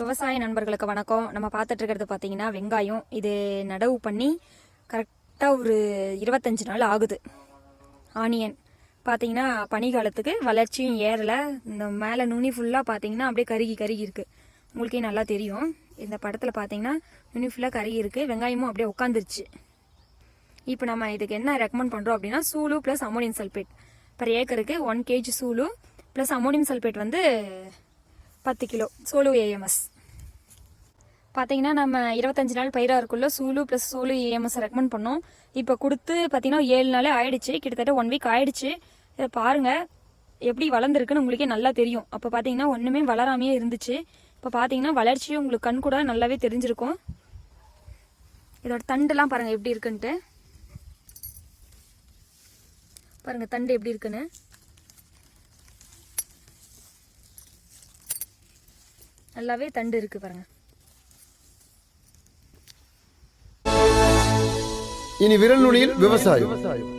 விவசாய நண்பர்களுக்கு வணக்கம். நம்ம பார்த்துட்டு இருக்கிறது பார்த்தீங்கன்னா வெங்காயம். இது நடவு பண்ணி கரெக்டாக ஒரு இருபத்தஞ்சு நாள் ஆகுது. ஆனியன் பார்த்தீங்கன்னா பனிகாலத்துக்கு வளர்ச்சியும் ஏறலை. இந்த மேலே நுனி ஃபுல்லாக பார்த்தீங்கன்னா அப்படியே கருகி கருகி இருக்கு. உங்களுக்கே நல்லா தெரியும். இந்த படத்தில் பார்த்தீங்கன்னா நுனி ஃபுல்லாக கருகி இருக்குது வெங்காயமும் அப்படியே உட்காந்துருச்சு இப்போ நம்ம இதுக்கு என்ன ரெக்கமெண்ட் பண்ணுறோம் அப்படின்னா சூலு ப்ளஸ் அமோனியம் சல்பேட் பர் ஏக்கருக்கு ஒன் கேஜி சூலு ப்ளஸ் அமோனியம் சல்பேட் வந்து பத்து கிலோ. சோலு ஏஎம்எஸ் பார்த்தீங்கன்னா நம்ம இருபத்தஞ்சு நாள் பயிராக இருக்குள்ள சூலு ப்ளஸ் சோலு ஏஎம்எஸ் ரெக்கமெண்ட் பண்ணோம். இப்போ கொடுத்து பார்த்தீங்கன்னா ஏழு நாளே ஆயிடுச்சு. கிட்டத்தட்ட ஒன் வீக் ஆயிடுச்சு. இதை பாருங்கள் எப்படி வளர்ந்துருக்குன்னு உங்களுக்கே நல்லா தெரியும். அப்போ பார்த்தீங்கன்னா ஒன்றுமே வளராமையே இருந்துச்சு. இப்போ பார்த்தீங்கன்னா வளர்ச்சியும் உங்களுக்கு கண் கூட நல்லாவே தெரிஞ்சிருக்கும். இதோட தண்டுலாம் பாருங்கள் எப்படி இருக்குன்ட்டு. பாருங்கள் தண்டு எப்படி இருக்குன்னு. நல்லாவே தண்டு இருக்கு பாருங்க. இனி விரல் நுனியில் விவசாயம்.